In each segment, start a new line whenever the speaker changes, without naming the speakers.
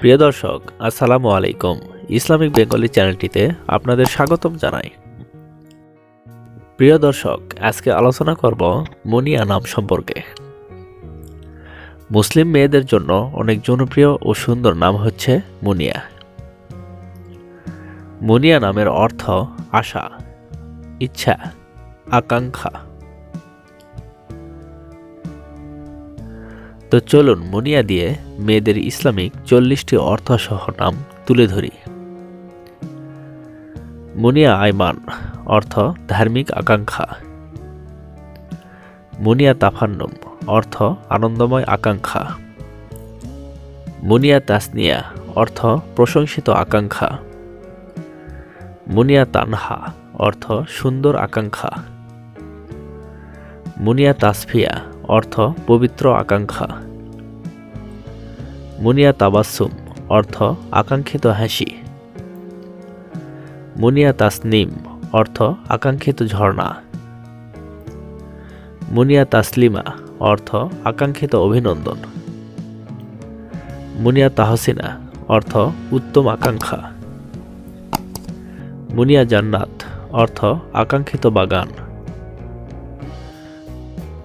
প্রিয় দর্শক, আসসালামু আলাইকুম। ইসলামিক বেঙ্গলি চ্যানেলটিতে আপনাদের স্বাগতম জানাই। প্রিয় দর্শক, আজকে আলোচনা করব মুনিয়া নাম সম্পর্কে। মুসলিম মেয়েদের জন্য অনেক জনপ্রিয় ও সুন্দর নাম হচ্ছে মুনিয়া। মুনিয়া নামের অর্থ আশা, ইচ্ছা, আকাঙ্ক্ষা। তো চলুন মুনিয়া দিয়ে মেয়েদের ইসলামিক চল্লিশটি অর্থসহ নাম তুলে ধরি। মুনিয়া আইমান অর্থ ধার্মিক আকাঙ্ক্ষা। মুনিয়া তাফান্নম, অর্থ আনন্দময় আকাঙ্ক্ষা। মুনিয়া তাসনিয়া, অর্থ প্রশংসিত আকাঙ্ক্ষা। মুনিয়া তানহা, অর্থ সুন্দর আকাঙ্ক্ষা। মুনিয়া তাসফিয়া অর্থ পবিত্র আকাঙ্ক্ষা। মুনিয়া তাবাসুম অর্থ আকাঙ্ক্ষিত হাসি। মুনিয়া তাসনিম, অর্থ আকাঙ্ক্ষিত ঝর্ণা। মুনিয়া তাসলিমা, অর্থ আকাঙ্ক্ষিত অভিনন্দন। মুনিয়া তাহসিনা, অর্থ উত্তম আকাঙ্ক্ষা। মুনিয়া জান্নাত, অর্থ আকাঙ্ক্ষিত বাগান।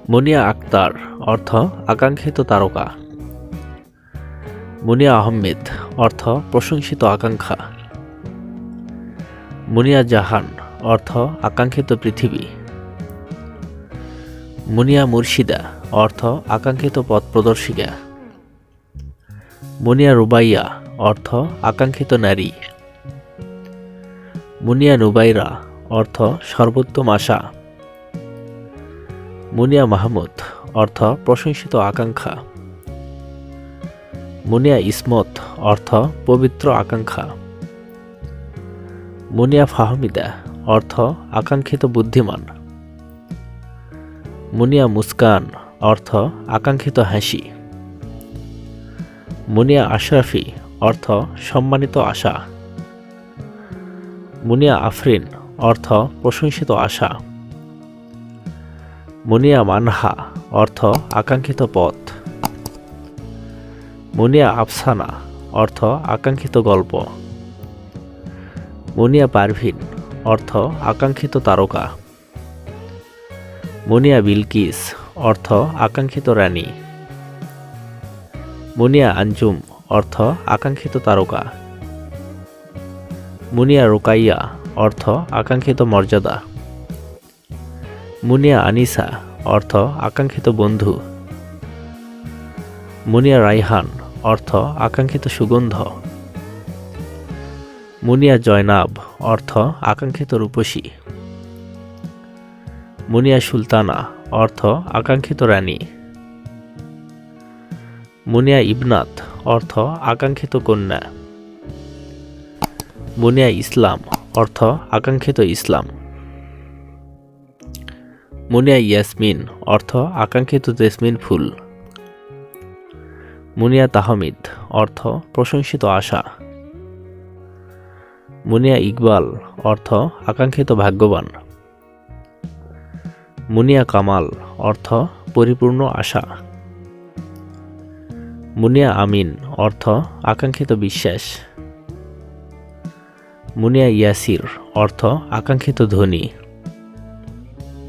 মুনিয়া আক্তার, অর্থ আকাঙ্ক্ষিত তারকা। মুনিয়া আহমেদ, অর্থ প্রশংসিত আকাঙ্ক্ষা। মুনিয়া জাহান, অর্থ আকাঙ্ক্ষিত পৃথিবী। মুনিয়া মুর্শিদা, অর্থ আকাঙ্ক্ষিত পথ প্রদর্শিকা। মুনিয়া রুবাইয়া, অর্থ আকাঙ্ক্ষিত নারী। মুনিয়া নুবাইরা, অর্থ সর্বোত্তম আশা। মুনিয়া মাহমুদ, অর্থ প্রশংসিত আকাঙ্ক্ষা। মুনিয়া ইসমত, অর্থ পবিত্র আকাঙ্ক্ষা। মুনিয়া ফাহমিদা, অর্থ আকাঙ্ক্ষিত বুদ্ধিমান। মুনিয়া মুস্কান, অর্থ আকাঙ্ক্ষিত হাসি। মুনিয়া আশরাফি, অর্থ সম্মানিত আশা। মুনিয়া আফরিন, অর্থ প্রশংসিত আশা। মুনিয়া মানহা অর্থ আকাঙ্ক্ষিত পথ। মুনিয়া আফসানা অর্থ আকাঙ্ক্ষিত গল্প। মুনিয়া পারভিন অর্থ আকাঙ্ক্ষিত তারকা। মুনিয়া বিলকিস অর্থ আকাঙ্ক্ষিত রানী। মুনিয়া আঞ্জুম অর্থ আকাঙ্ক্ষিত তারকা। মুনিয়া রুকাইয়া অর্থ আকাঙ্ক্ষিত মর্যাদা। মুনিয়া আনিসা, অর্থ আকাঙ্ক্ষিত বন্ধু। মুনিয়া রাইহান, অর্থ আকাঙ্ক্ষিত সুগন্ধ। মুনিয়া জয়নাব, অর্থ আকাঙ্ক্ষিত রূপসী। মুনিয়া সুলতানা, অর্থ আকাঙ্ক্ষিত রানী। মুনিয়া ইবনাত অর্থ আকাঙ্ক্ষিত কন্যা। মুনিয়া ইসলাম, অর্থ আকাঙ্ক্ষিত ইসলাম। মুনিয়া ইয়াসমিন, অর্থ আকাঙ্ক্ষিত জেসমিন ফুল। মুনিয়া তাহমিদ, অর্থ প্রশংসিত আশা। মুনিয়া ইকবাল, অর্থ আকাঙ্ক্ষিত ভাগ্যবান। মুনিয়া কামাল, অর্থ পরিপূর্ণ আশা। মুনিয়া আমিন, অর্থ আকাঙ্ক্ষিত বিশ্বাস। মুনিয়া ইয়াসির, অর্থ আকাঙ্ক্ষিত ধনী।